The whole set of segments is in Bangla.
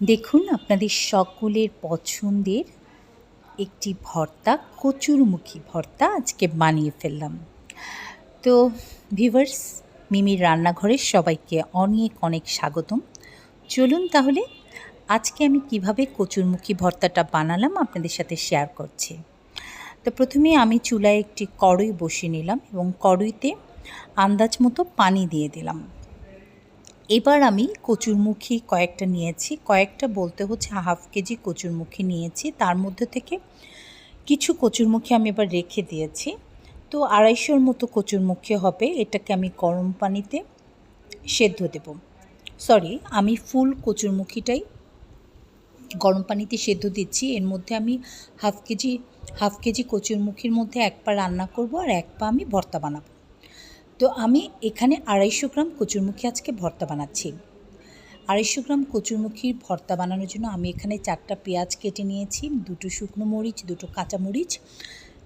দেখুন আপনাদের সকলের পছন্দের একটি ভর্তা, কচুরমুখী ভর্তা আজকে বানিয়ে ফেললাম। তো ভিভার্স মিমির রান্নাঘরের সবাইকে অনেক অনেক স্বাগতম। চলুন তাহলে আজকে আমি কীভাবে কচুরমুখী ভর্তাটা বানালাম আপনাদের সাথে শেয়ার করছি। তো প্রথমে আমি চুলায় একটি কড়ই বসিয়ে নিলাম এবং কড়ইতে আন্দাজ মতো পানি দিয়ে দিলাম। এবার আমি কচুরমুখী কয়েকটা নিয়েছি। কয়েকটা বলতে হচ্ছে হাফ কেজি কচুরমুখী নিয়েছি। তার মধ্যে থেকে কিছু কচুরমুখী আমি এবার রেখে দিয়েছি। তো আড়াইশোর মতো কচুরমুখী হবে। এটাকে আমি গরম পানিতে সেদ্ধ দেব। সরি, আমি ফুল কচুরমুখীটাই গরম পানিতে সেদ্ধ দিচ্ছি। এর মধ্যে আমি হাফ কেজি হাফ কেজি কচুরমুখীর মধ্যে এক পা রান্না করব আর এক পা আমি ভর্তা বানাবো। তো আমি এখানে আড়াইশো গ্রাম কচুরমুখী আজকে ভর্তা বানাচ্ছি। আড়াইশো গ্রাম কচুরমুখীর ভর্তা বানানোর জন্য আমি এখানে চারটা পেঁয়াজ কেটে নিয়েছি, দুটো শুকনো মরিচ, দুটো কাঁচা মরিচ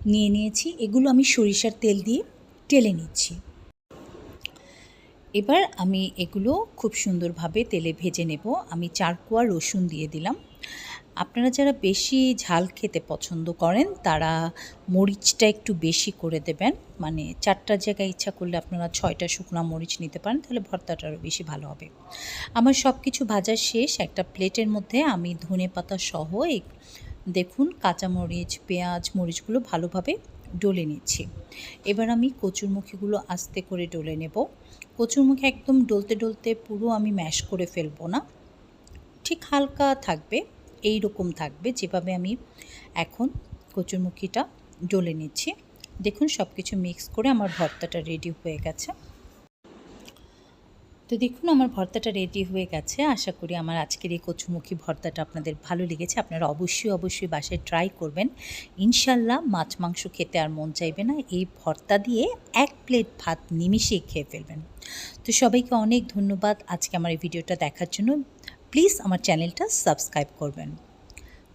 নিয়ে নিয়েছি। এগুলো আমি সরিষার তেল দিয়ে টেলে নিচ্ছি। এবার আমি এগুলো খুব সুন্দরভাবে তেলে ভেজে নেব। আমি চার কোয়া রসুন দিয়ে দিলাম। আপনারা যারা বেশি ঝাল খেতে পছন্দ করেন, তারা মরিচটা একটু বেশি করে দেবেন। মানে চারটার জায়গায় ইচ্ছা করলে আপনারা ছয়টা শুকনো মরিচ নিতে পারেন, তাহলে ভর্তাটা আরও বেশি ভালো হবে। আমার সব কিছু ভাজা শেষ, একটা প্লেটের মধ্যে আমি ধনে পাতা সহ দেখুন কাঁচামরিচ পেঁয়াজ, মরিচগুলো ভালোভাবে ডলে নিচ্ছি। এবার আমি কচুরমুখীগুলো আস্তে করে ডলে নেব। কচুরমুখী একদম ডলতে ডলতে পুরো আমি ম্যাশ করে ফেলব না। ঠিক হালকা থাকবে। এই রকম থাকবে যেভাবে আমি এখন কচুরমুখিটা ডলে নিচ্ছি। দেখুন সব কিছু মিক্স করে আমার ভর্তাটা রেডি হয়ে গেছে। তো দেখুন, আমার ভর্তাটা রেডি হয়ে গেছে। আশা করি আমার আজকের এই কচুমুখী ভর্তাটা আপনাদের ভালো লেগেছে। আপনারা অবশ্যই অবশ্যই বাসায় ট্রাই করবেন। ইনশাল্লাহ মাছ, মাংস খেতে আর মন চাইবে না। এই ভর্তা দিয়ে এক প্লেট ভাত নিমিশেই খেয়ে ফেলবেন। তো সবাইকে অনেক ধন্যবাদ আজকে আমার এই ভিডিওটা দেখার জন্য। প্লিজ আমার চ্যানেলটা সাবস্ক্রাইব করবেন।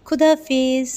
খুদা হাফেজ।